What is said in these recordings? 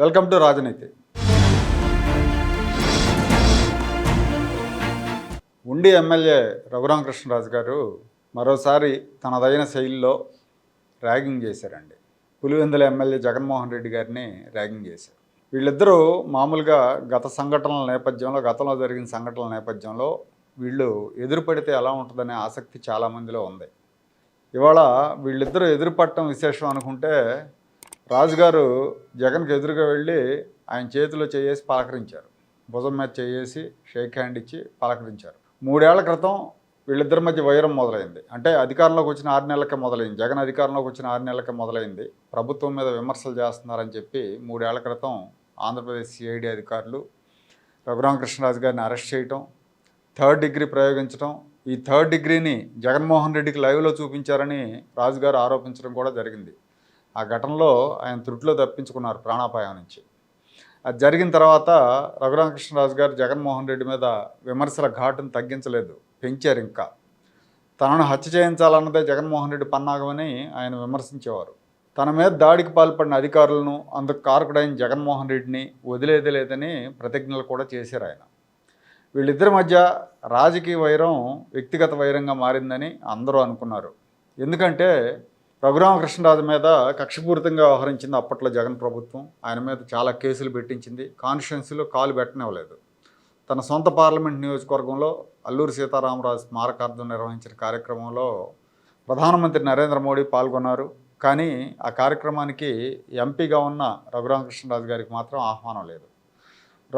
Welcome to రాజనీతి. ఉండి MLA Raghuramakrishnaraju గారు మరోసారి తనదైన శైలిలో ర్యాగింగ్ చేశారండి. పులివెందుల ఎమ్మెల్యే జగన్మోహన్ రెడ్డి గారిని ర్యాగింగ్ చేశారు. వీళ్ళిద్దరూ మామూలుగా గత సంఘటనల నేపథ్యంలో గతంలో జరిగిన సంఘటనల నేపథ్యంలో వీళ్ళు ఎదురుపడితే ఎలా ఉంటుందనే ఆసక్తి చాలామందిలో ఉంది. ఇవాళ వీళ్ళిద్దరూ ఎదురుపడటం విశేషం అనుకుంటే రాజుగారు జగన్కి ఎదురుగా వెళ్ళి ఆయన చేతిలో చేయేసి పలకరించారు. భుజం మీద చేయేసి షేక్ హ్యాండ్ ఇచ్చి పలకరించారు. మూడేళ్ళ క్రితం వీళ్ళిద్దరి మధ్య వైరం మొదలైంది. అంటే అధికారంలోకి వచ్చిన ఆరు నెలలకే మొదలైంది. జగన్ అధికారంలోకి వచ్చిన ఆరు నెలలకే మొదలైంది. ప్రభుత్వం మీద విమర్శలు చేస్తున్నారని చెప్పి మూడేళ్ళ క్రితం ఆంధ్రప్రదేశ్ సిఐడి అధికారులు రఘురామకృష్ణరాజు గారిని అరెస్ట్ చేయటం థర్డ్ డిగ్రీ ప్రయోగించడం ఈ థర్డ్ డిగ్రీని జగన్మోహన్ రెడ్డికి లైవ్లో చూపించారని రాజుగారు ఆరోపించడం కూడా జరిగింది. ఆ ఘటనలో ఆయన త్రుట్లో తప్పించుకున్నారు ప్రాణాపాయం నుంచి. అది జరిగిన తర్వాత రఘురామకృష్ణరాజు గారు జగన్మోహన్ రెడ్డి మీద విమర్శల ఘాటును తగ్గించలేదు పెంచారు ఇంకా. తనను హత్య చేయించాలన్నదే జగన్మోహన్ రెడ్డి పన్నాగమని ఆయన విమర్శించేవారు. తన మీద దాడికి పాల్పడిన అధికారులను అందుకు కారకుడైన జగన్మోహన్ రెడ్డిని వదిలేదే లేదని ప్రతిజ్ఞలు కూడా చేశారు ఆయన. వీళ్ళిద్దరి మధ్య రాజకీయ వైరం వ్యక్తిగత వైరంగా మారిందని అందరూ అనుకున్నారు. ఎందుకంటే రఘురామకృష్ణరాజు మీద కక్షపూరితంగా వ్యవహరించింది అప్పట్లో జగన్ ప్రభుత్వం. ఆయన మీద చాలా కేసులు పెట్టించింది. కాన్స్టిట్యున్సీలో కాలు పెట్టనివ్వలేదు. తన సొంత పార్లమెంట్ నియోజకవర్గంలో అల్లూరి సీతారామరాజు స్మారకార్థం నిర్వహించిన కార్యక్రమంలో ప్రధానమంత్రి నరేంద్ర మోడీ పాల్గొన్నారు. కానీ ఆ కార్యక్రమానికి ఎంపీగా ఉన్న రఘురామకృష్ణరాజు గారికి మాత్రం ఆహ్వానం లేదు.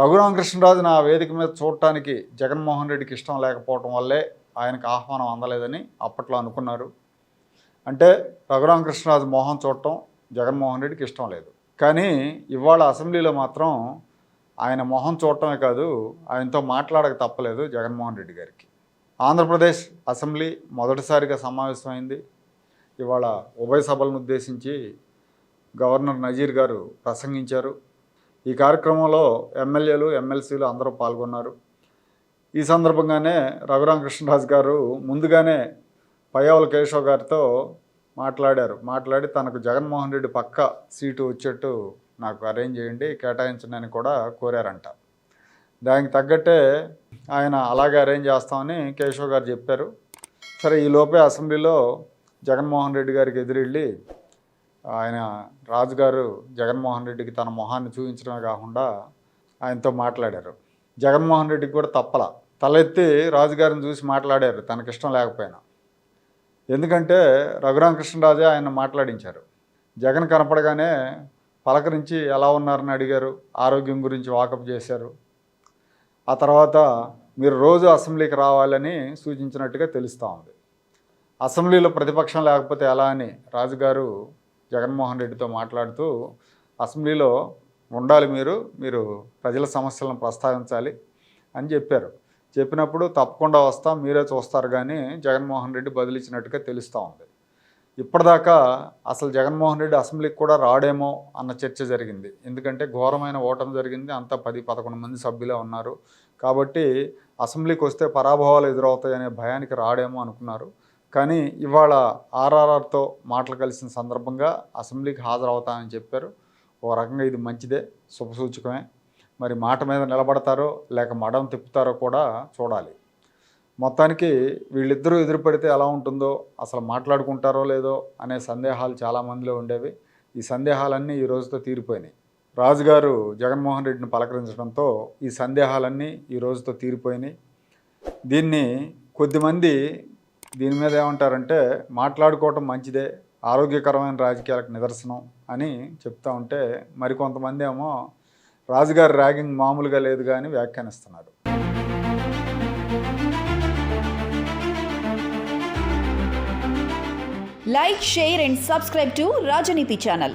రఘురామకృష్ణరాజు నా వేదిక మీద చూడటానికి జగన్మోహన్ రెడ్డికి ఇష్టం లేకపోవటం వల్లే ఆయనకు ఆహ్వానం అందలేదని అప్పట్లో అనుకున్నారు. అంటే రఘురామకృష్ణరాజు మోహన్ చూడటం జగన్మోహన్ రెడ్డికి ఇష్టం లేదు. కానీ ఇవాళ అసెంబ్లీలో మాత్రం ఆయన మొహం చూడటమే కాదు ఆయనతో మాట్లాడక తప్పలేదు జగన్మోహన్ రెడ్డి గారికి. ఆంధ్రప్రదేశ్ అసెంబ్లీ మొదటిసారిగా సమావేశమైంది. ఇవాళ ఉభయ సభలను ఉద్దేశించి గవర్నర్ నజీర్ గారు ప్రసంగించారు. ఈ కార్యక్రమంలో ఎమ్మెల్యేలు ఎమ్మెల్సీలు అందరూ పాల్గొన్నారు. ఈ సందర్భంగానే రఘురామకృష్ణరాజు గారు ముందుగానే పయ్యావుల కేశవ్ గారితో మాట్లాడారు. మాట్లాడి తనకు జగన్మోహన్ రెడ్డి పక్క సీటు వచ్చేట్టు నాకు అరేంజ్ చేయండి కేటాయించనని కూడా కోరారంట. దానికి తగ్గట్టే ఆయన అలాగే అరేంజ్ చేస్తామని కేశవ్ గారు చెప్పారు. సరే ఈ లోపే అసెంబ్లీలో జగన్మోహన్ రెడ్డి గారికి ఎదురెళ్ళి ఆయన రాజుగారు జగన్మోహన్ రెడ్డికి తన మొహాన్ని చూపించడమే కాకుండా ఆయనతో మాట్లాడారు. జగన్మోహన్ రెడ్డికి కూడా తప్పల. తలెత్తి రాజుగారిని చూసి మాట్లాడారు. తనకిష్టం లేకపోయినా. ఎందుకంటే రఘురామకృష్ణరాజే ఆయన మాట్లాడించారు. జగన్ కనపడగానే పలకరించి ఎలా ఉన్నారని అడిగారు ఆరోగ్యం గురించి వాకప్ చేశారు. ఆ తర్వాత మీరు రోజు అసెంబ్లీకి రావాలని సూచించినట్టుగా తెలుస్తూ ఉంది. అసెంబ్లీలో ప్రతిపక్షం లేకపోతే ఎలా అని రాజుగారు జగన్మోహన్ రెడ్డితో మాట్లాడుతూ అసెంబ్లీలో ఉండాలి మీరు మీరు ప్రజల సమస్యలను ప్రస్తావించాలి అని చెప్పారు. చెప్పినప్పుడు తప్పకుండా వస్తాం మీరే చూస్తారు కానీ జగన్మోహన్ రెడ్డి బదిలిచ్చినట్టుగా తెలుస్తూ ఉంది. ఇప్పటిదాకా అసలు జగన్మోహన్ రెడ్డి అసెంబ్లీకి కూడా రాడేమో అన్న చర్చ జరిగింది. ఎందుకంటే ఘోరమైన ఓటమి జరిగింది అంతా పది పదకొండు మంది సభ్యులే ఉన్నారు. కాబట్టి అసెంబ్లీకి వస్తే పరాభవాలు ఎదురవుతాయనే భయానికి రాడేమో అనుకున్నారు. కానీ ఇవాళ ఆర్ఆర్ఆర్తో మాటలు కలిసిన సందర్భంగా అసెంబ్లీకి హాజరవుతామని చెప్పారు. ఓ రకంగా ఇది మంచిదే శుభసూచకమే. మరి మాట మీద నిలబడతారో లేక మడం తిప్పుతారో కూడా చూడాలి. మొత్తానికి వీళ్ళిద్దరూ ఎదురుపడితే ఎలా ఉంటుందో అసలు మాట్లాడుకుంటారో లేదో అనే సందేహాలు చాలామందిలో ఉండేవి. ఈ సందేహాలన్నీ ఈ రోజుతో తీరిపోయినాయి. రాజుగారు జగన్మోహన్ రెడ్డిని పలకరించడంతో ఈ సందేహాలన్నీ ఈ రోజుతో తీరిపోయినాయి. దీన్ని కొద్దిమంది దీని మీద ఏమంటారంటే మాట్లాడుకోవటం మంచిదే ఆరోగ్యకరమైన రాజకీయాలకు నిదర్శనం అని చెప్తా ఉంటే మరికొంతమంది ఏమో రాజుగారి ర్యాగింగ్ మామూలుగా లేదు కానీ వ్యాఖ్యానిస్తున్నారు like share and subscribe to Rajaneeti channel